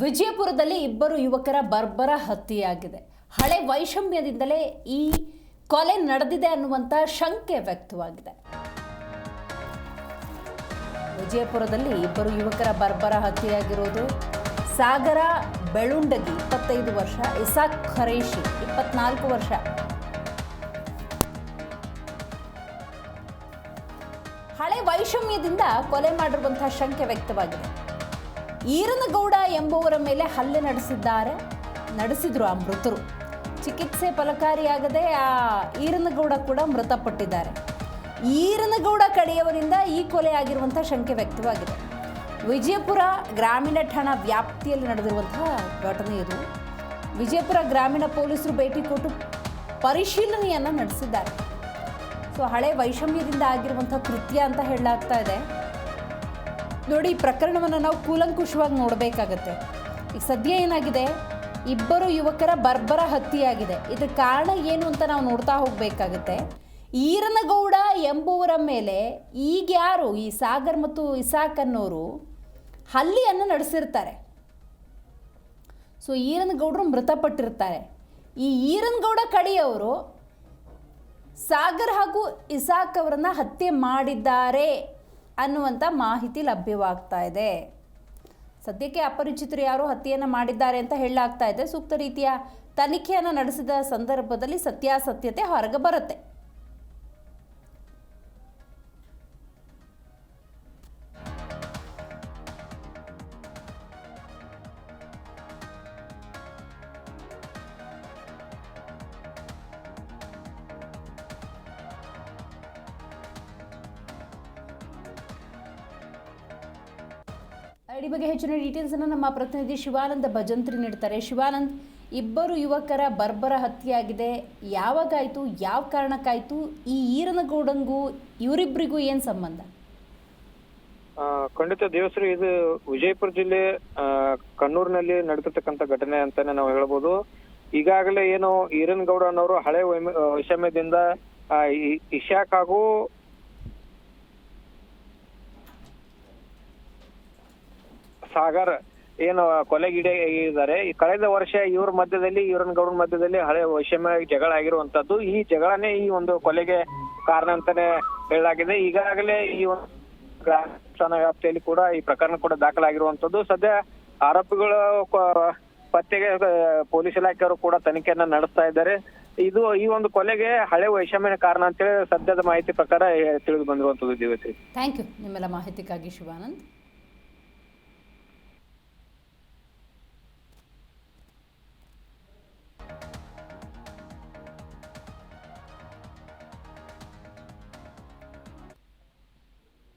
ವಿಜಯಪುರದಲ್ಲಿ ಇಬ್ಬರು ಯುವಕರ ಬರ್ಬರ ಹತ್ಯೆಯಾಗಿದೆ. ಹಳೆ ವೈಷಮ್ಯದಿಂದಲೇ ಈ ಕೊಲೆ ನಡೆದಿದೆ ಅನ್ನುವಂಥ ಶಂಕೆ ವ್ಯಕ್ತವಾಗಿದೆ. ವಿಜಯಪುರದಲ್ಲಿ ಇಬ್ಬರು ಯುವಕರ ಬರ್ಬರ ಹತ್ಯೆಯಾಗಿರುವುದು ಸಾಗರ ಬೆಳುಂಡಗಿ ಇಪ್ಪತ್ತೈದು ವರ್ಷ, ಇಸಾಕ್ ಖರೇಶಿ ಇಪ್ಪತ್ನಾಲ್ಕು ವರ್ಷ. ಹಳೆ ವೈಷಮ್ಯದಿಂದ ಕೊಲೆ ಮಾಡಿರುವಂತಹ ಶಂಕೆ ವ್ಯಕ್ತವಾಗಿದೆ. ಈರನಗೌಡ ಎಂಬುವರ ಮೇಲೆ ಹಲ್ಲೆ ನಡೆಸಿದ್ದಾರೆ. ನಡೆಸಿದ್ರು ಆ ಮೃತರು. ಚಿಕಿತ್ಸೆ ಫಲಕಾರಿಯಾಗದೆ ಆ ಈರನಗೌಡ ಕೂಡ ಮೃತಪಟ್ಟಿದ್ದಾರೆ. ಈರನಗೌಡ ಕಡೆಯವರಿಂದ ಈ ಕೊಲೆ ಆಗಿರುವಂಥ ಶಂಕೆ ವ್ಯಕ್ತವಾಗಿದೆ. ವಿಜಯಪುರ ಗ್ರಾಮೀಣ ಠಾಣಾ ವ್ಯಾಪ್ತಿಯಲ್ಲಿ ನಡೆದಿರುವಂತಹ ಘಟನೆ ಇದು. ವಿಜಯಪುರ ಗ್ರಾಮೀಣ ಪೊಲೀಸರು ಭೇಟಿ ಕೊಟ್ಟು ಪರಿಶೀಲನೆಯನ್ನು ನಡೆಸಿದ್ದಾರೆ. ಸೊ ಹಳೆ ವೈಷಮ್ಯದಿಂದ ಆಗಿರುವಂಥ ಕೃತ್ಯ ಅಂತ ಹೇಳಲಾಗ್ತಾ ಇದೆ. ನೋಡಿ, ಈ ಪ್ರಕರಣವನ್ನು ನಾವು ಕೂಲಂಕುಷವಾಗಿ ನೋಡಬೇಕಾಗತ್ತೆ. ಈಗ ಸದ್ಯ ಏನಾಗಿದೆ? ಇಬ್ಬರು ಯುವಕರ ಬರ್ಬರ ಹತ್ಯೆಯಾಗಿದೆ. ಇದರ ಕಾರಣ ಏನು ಅಂತ ನಾವು ನೋಡ್ತಾ ಹೋಗಬೇಕಾಗತ್ತೆ. ಈರನಗೌಡ ಎಂಬುವರ ಮೇಲೆ ಈಗ ಯಾರು? ಈ ಸಾಗರ್ ಮತ್ತು ಇಸಾಕ್ ಅನ್ನೋರು ಹಲ್ಲಿಯನ್ನು ನಡೆಸಿರ್ತಾರೆ. ಸೊ, ಈರನಗೌಡರು ಮೃತಪಟ್ಟಿರ್ತಾರೆ. ಈ ಈರನಗೌಡ ಕಡೆಯವರು ಸಾಗರ್ ಹಾಗೂ ಇಸಾಕ್ ಅವರನ್ನು ಹತ್ಯೆ ಮಾಡಿದ್ದಾರೆ. ಅನ್ನುವಂಥ ಮಾಹಿತಿ ಲಭ್ಯವಾಗ್ತಾ ಇದೆ. ಸದ್ಯಕ್ಕೆ ಅಪರಿಚಿತರು ಯಾರು ಹತ್ಯೆಯನ್ನು ಮಾಡಿದ್ದಾರೆ ಅಂತ ಹೇಳಲಾಗ್ತಾ ಇದೆ. ಸೂಕ್ತ ರೀತಿಯ ತನಿಖೆಯನ್ನು ನಡೆಸಿದ ಸಂದರ್ಭದಲ್ಲಿ ಸತ್ಯಾಸತ್ಯತೆ ಹೊರಗೆ ಬರುತ್ತೆ. ಈ ಬಗ್ಗೆ ಹೆಚ್ಚಿನ ಡೀಟೇಲ್ಸ್ ಅನ್ನು ನಮ್ಮ ಪ್ರತಿನಿಧಿ ಶಿವಾನಂದ ಭಜಂತ್ರಿ ನೀಡ್ತಾರೆ. ಶಿವಾನಂದ್, ಇಬ್ಬರು ಯುವಕರ ಬರ್ಬರ ಹತ್ಯೆಯಾಗಿದೆ. ಯಾವಾಗಾಯಿತು? ಯಾವ ಕಾರಣಕ್ಕಾಯ್ತು? ಈ ಈರನಗೌಡಂಗೂ ಇವರಿಬ್ಬರಿಗೂ ಏನು ಸಂಬಂಧ? ಖಂಡಿತ ದೇವಸ್ರಿ ಇದು ವಿಜಯಪುರ ಜಿಲ್ಲೆ ಕಣ್ಣೂರಿನಲ್ಲಿ ನಡೆದಿರ್ತಕ್ಕಂಥ ಘಟನೆ ಅಂತಾನೆ ನಾವು ಹೇಳ್ಬೋದು. ಈಗಾಗಲೇ ಏನು ಈರನ್ ಗೌಡ ಅನ್ನೋರು ಹಳೆ ವೈಷಮ್ಯದಿಂದ ಇಶಾಕ್ ಹಾಗೂ ಸಾಗರ್ ಏನು ಕೊಲೆಗೀಡಾಗಿದ್ದಾರೆ. ಈ ಕಳೆದ ವರ್ಷ ಇವ್ರ ಮಧ್ಯದಲ್ಲಿ, ಇವ್ರನ್ ಗೌಡನ್ ಮಧ್ಯದಲ್ಲಿ ಹಳೆ ವೈಷಮ್ಯ ಜಗಳ ಆಗಿರುವಂತದ್ದು ಈ ಜಗಳನೇ ಈ ಒಂದು ಕೊಲೆಗೆ ಕಾರಣ ಅಂತಾನೆ ಹೇಳಲಾಗಿದೆ. ಈಗಾಗಲೇ ಈ ಒಂದು ಠಾಣಾ ವ್ಯಾಪ್ತಿಯಲ್ಲಿ ಕೂಡ ಈ ಪ್ರಕರಣ ಕೂಡ ದಾಖಲಾಗಿರುವಂತದ್ದು. ಸದ್ಯ ಆರೋಪಿಗಳು ಪತ್ತೆಗೆ ಪೊಲೀಸ್ ಇಲಾಖೆಯವರು ಕೂಡ ತನಿಖೆಯನ್ನ ನಡೆಸ್ತಾ ಇದ್ದಾರೆ. ಇದು ಈ ಒಂದು ಕೊಲೆಗೆ ಹಳೆ ವೈಷಮ್ಯನ ಕಾರಣ ಅಂತೇಳಿ ಸದ್ಯದ ಮಾಹಿತಿ ಪ್ರಕಾರ ತಿಳಿದು ಬಂದಿರುವಂತದ್ದು ದಿವಸ ಥ್ಯಾಂಕ್ ಯು ನಿಮ್ಮೆಲ್ಲ ಮಾಹಿತಿಗಾಗಿ ಶಿವಾನಂದ್